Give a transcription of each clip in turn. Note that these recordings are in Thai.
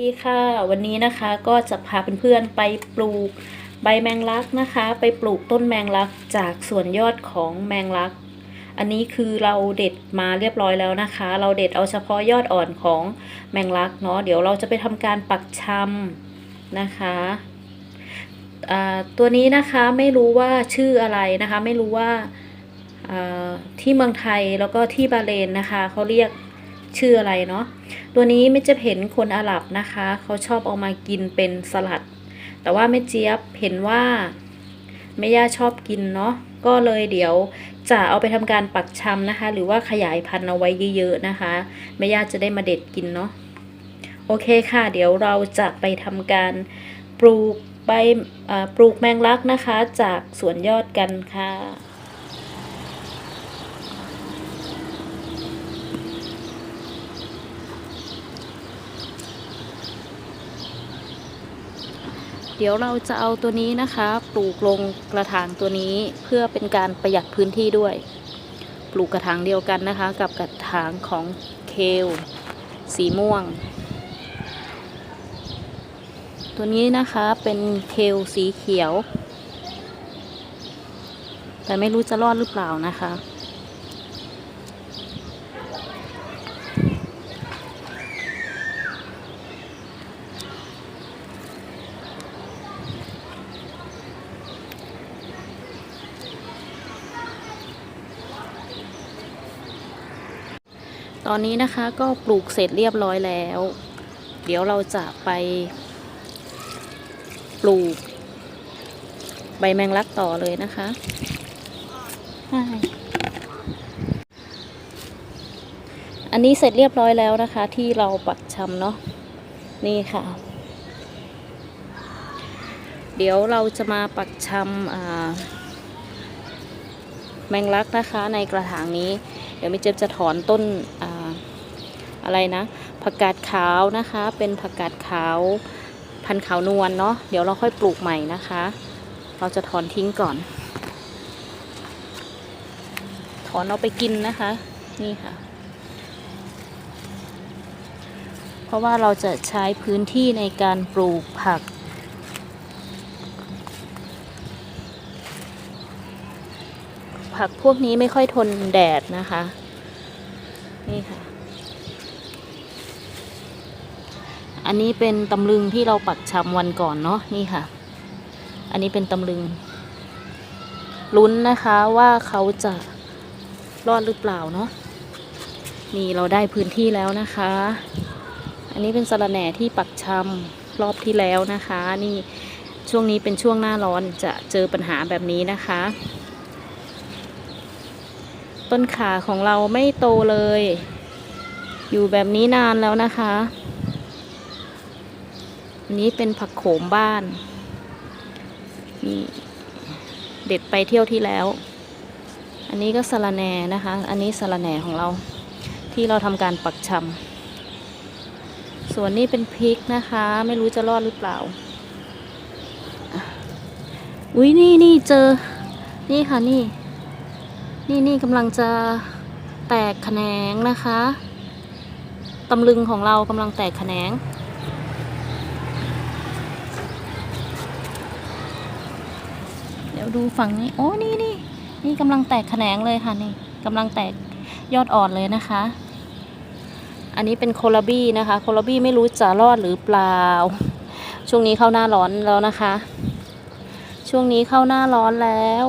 ดีค่ะ วันนี้นะคะก็จะพาเพื่อนๆไปปลูกใบแมงลักนะคะ ไปปลูกต้นแมงลักจากส่วนยอดของแมงลัก อันนี้คือเราเด็ดมาเรียบร้อยแล้วนะคะ เราเด็ดเอาเฉพาะยอดอ่อนของแมงลักเนาะเดี๋ยวเราจะไปทำการปักชำนะคะตัวนี้นะคะไม่รู้ว่าชื่ออะไรนะคะ ไม่รู้ว่าที่เมืองไทยแล้วก็ที่บาเลนนะคะเขาเรียก ชื่ออะไรเนาะตัวนี้ไม่จะเห็นคนอาหรับนะคะ เขาชอบเอามากินเป็นสลัด แต่ว่าแม่เจี๊ยบเห็นว่าแม่ย่าชอบกินเนาะก็เลยเดี๋ยวจะเอาไปทำการปักชำนะคะ หรือว่าขยายพันธุ์เอาไว้เยอะๆนะคะแม่ย่าจะได้มาเด็ดกินเนาะโอเคค่ะ เดี๋ยวเราจะไปทำการปลูกใบปลูกแมงลักนะคะ จากสวนยอดกันค่ะ ดี๋ยวเราจะเอาตัวนี้นะคะ ปลูกลงกระถางตัวนี้เพื่อเป็นการประหยัดพื้นที่ด้วย ปลูกกระถางเดียวกันนะคะ กับกระถางของเคลสีม่วง ตัวนี้นะคะเป็นเคลสีเขียว แต่ไม่รู้จะรอดหรือเปล่านะคะ ตอนนี้นะคะก็ปลูกเสร็จเรียบร้อยแล้ว เดี๋ยวเราจะไป ปลูก ใบแมงลักต่อเลยนะคะใช่อันนี้เสร็จเรียบร้อยแล้วนะคะ ที่เราปักชำเนาะนี่ค่ะ เดี๋ยวเราจะมาปักชำแมงลักนะคะ ในกระถางนี้ เดี๋ยวมิเจมจะถอนต้นอา อะไรนะผักกาดขาวนะคะ เป็นผักกาดขาว พันขาวนวลเนาะเดี๋ยวเราค่อยปลูกใหม่นะคะ เราจะถอนทิ้งก่อน ถอนเอาไปกินนะคะ นี่ค่ะ เพราะว่าเราจะใช้พื้นที่ในการปลูกผักผักพวกนี้ไม่ค่อยทนแดดนะคะ นี่ค่ะ อันนี้เป็นตำลึงที่เราปักชำวันก่อนเนาะนี่ค่ะ อันนี้เป็นตำลึง ลุ้นนะคะว่าเขาจะรอดหรือเปล่าเนาะนี่เราได้พื้นที่แล้วนะคะ อันนี้เป็นสระแหน่ที่ปักชำรอบที่แล้วนะคะ นี่ช่วงนี้เป็นช่วงหน้าร้อนจะเจอปัญหาแบบนี้นะคะ ต้นขาของเราไม่โตเลย อยู่แบบนี้นานแล้วนะคะ นนี้เป็นผักโขมบ้าน นี่ เด็ดไปเที่ยวที่แล้ว อันนี้ก็สะระแหน่นะคะ อันนี้สะระแหน่ของเรา ที่เราทำการปักชำส่วนนี้เป็นพริกนะคะ ไม่รู้จะรอดหรือเปล่า อุ้ยนี่นี่เจอ นี่ค่ะนี่ นี่นี่กำลังจะแตกแขนงนะคะตำลึงของเรากำลังแตกแขนง ดี๋ยวดูฝั่งนี้ โอ้นี่นี่นี่กำลังแตกแขนงเลยค่ะนี่กำลังแตกยอดอ่อนเลยนะคะ อันนี้เป็นโคลาบี้นะคะ โคลาบี้ไม่รู้จะรอดหรือเปล่า ช่วงนี้เข้าหน้าร้อนแล้วนะคะ ช่วงนี้เข้าหน้าร้อนแล้ว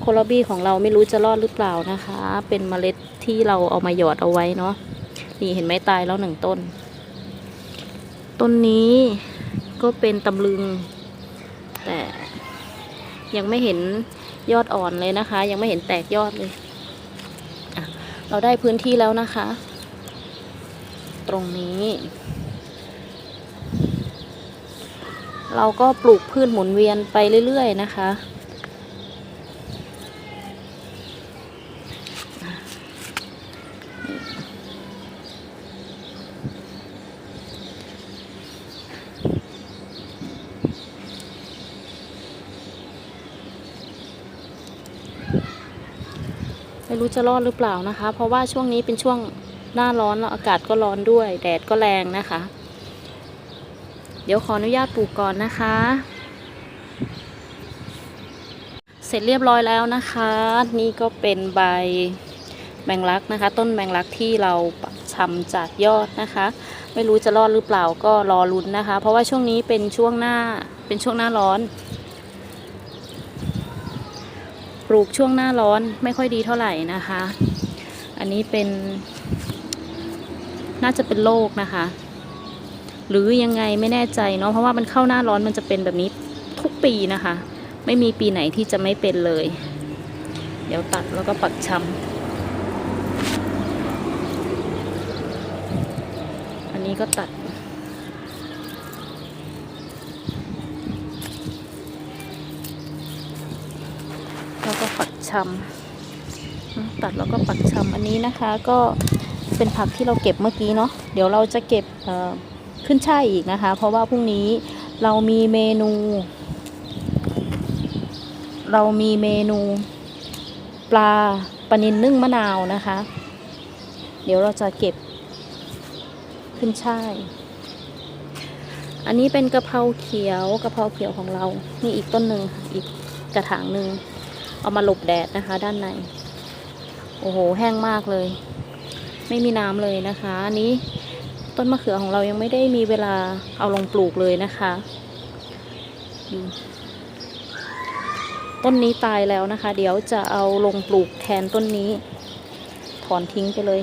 โคลาบี้ของเราไม่รู้จะรอดหรือเปล่านะคะ เป็นเมล็ดที่เราเอามาหยอดเอาไว้เนาะนี่เห็นไหมตายแล้วหนึ่งต้น ต้นนี้ก็เป็นตำลึงแต่ ยังไม่เห็นยอดอ่อนเลยนะคะ ยังไม่เห็นแตกยอดเลย เราได้พื้นที่แล้วนะคะ ตรงนี้ เราก็ปลูกพืชหมุนเวียนไปเรื่อยๆนะคะ ไม่รู้จะรอดหรือเปล่านะคะ เพราะว่าช่วงนี้เป็นช่วงหน้าร้อนแล้วอากาศก็ร้อนด้วย แดดก็แรงนะคะ เดี๋ยวขออนุญาตปลูกก่อนนะคะ เสร็จเรียบร้อยแล้วนะคะ นี่ก็เป็นใบแมงลักนะคะ ต้นแมงลักที่เราปักชำจากยอดนะคะ ไม่รู้จะรอดหรือเปล่าก็รอลุ้นนะคะ เพราะว่าช่วงนี้เป็นช่วงหน้าเป็นช่วงหน้าร้อน ลูกช่วงหน้าร้อนไม่ค่อยดีเท่าไหร่นะคะ อันนี้เป็น น่าจะเป็นโรคนะคะ หรือยังไงไม่แน่ใจเนาะเพราะว่ามันเข้าหน้าร้อนมันจะเป็นแบบนี้ทุกปีนะคะ ไม่มีปีไหนที่จะไม่เป็นเลย เดี๋ยวตัดแล้วก็ปักชำอันนี้ก็ตัด แล้วก็ปัก ชำตัดแล้วก็ปักชำอันนี้นะคะ ก็เป็นผักที่เราเก็บเมื่อกี้เนาะเดี๋ยวเราจะเก็บขึ้นช่ายอีกนะคะ เพราะว่าพรุ่งนี้เรามีเมนู เรามีเมนู ปลาปลานินนึ่งมะนาวนะคะ เดี๋ยวเราจะเก็บขึ้นช่ายอันนี้เป็นกะเพราเขียวกะเพราเขียวของเรา นี่อีกต้นหนึ่งค่ะอีกกระถางหนึ่ง เอามาหลบแดดนะคะ ด้านใน โอ้โห แห้งมากเลย ไม่มีน้ำเลยนะคะอันนี้ต้นมะเขือของเรายังไม่ได้มีเวลาเอาลงปลูกเลยนะคะต้นนี้ตายแล้วนะคะ เดี๋ยวจะเอาลงปลูกแทนต้นนี้ ถอนทิ้งไปเลย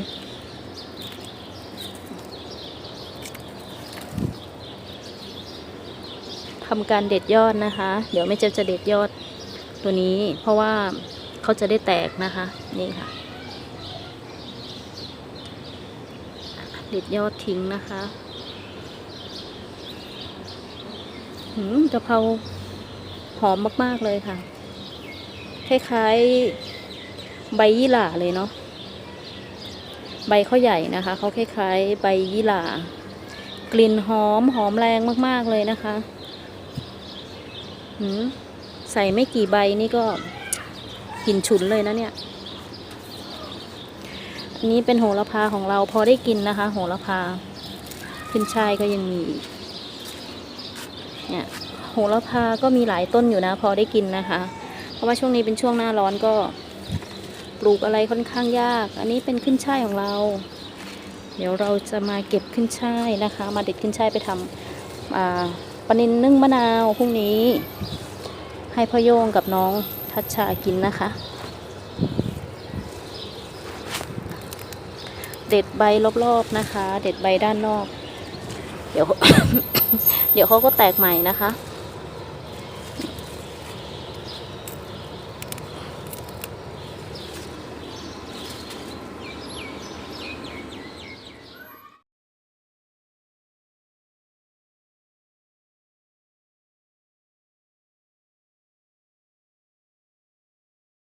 ทำการเด็ดยอดนะคะ เดี๋ยวแม่เจ็บจะเด็ดยอด ตัวนี้เพราะว่าเขาจะได้แตกนะคะ นี่ค่ะเด็ดยอดทิ้งนะคะหืมกะเพราหอมมาก ๆ เลยค่ะ คล้ายๆใบยี่หร่าเลยเนาะใบเขาใหญ่นะคะเขาคล้ายๆใบยี่หร่ากลิ่นหอมหอมแรงมาก ๆ เลยนะคะหืม ใส่ไม่กี่ใบนี่ก็กลิ่นฉุนเลยนะเนี่ยอันนี้เป็นโหระพาของเราพอได้กินนะคะ โหระพาขึ้นช่ายก็ยังมีอีกเนี่ยโหระพาก็มีหลายต้นอยู่นะ พอได้กินนะคะ เพราะว่าช่วงนี้เป็นช่วงหน้าร้อนก็ปลูกอะไรค่อนข้างยาก อันนี้เป็นขึ้นช่ายของเรา เดี๋ยวเราจะมาเก็บขึ้นช่ายนะคะ มาเด็ดขึ้นช่ายไปทำปลานินนึ่งมะนาวพรุ่งนี้ ให้พ่อโยงกับน้องทัชชากินนะคะ เด็ดใบรอบๆนะคะ เด็ดใบด้านนอก เดี๋ยว เดี๋ยวเขาก็แตกใหม่นะคะ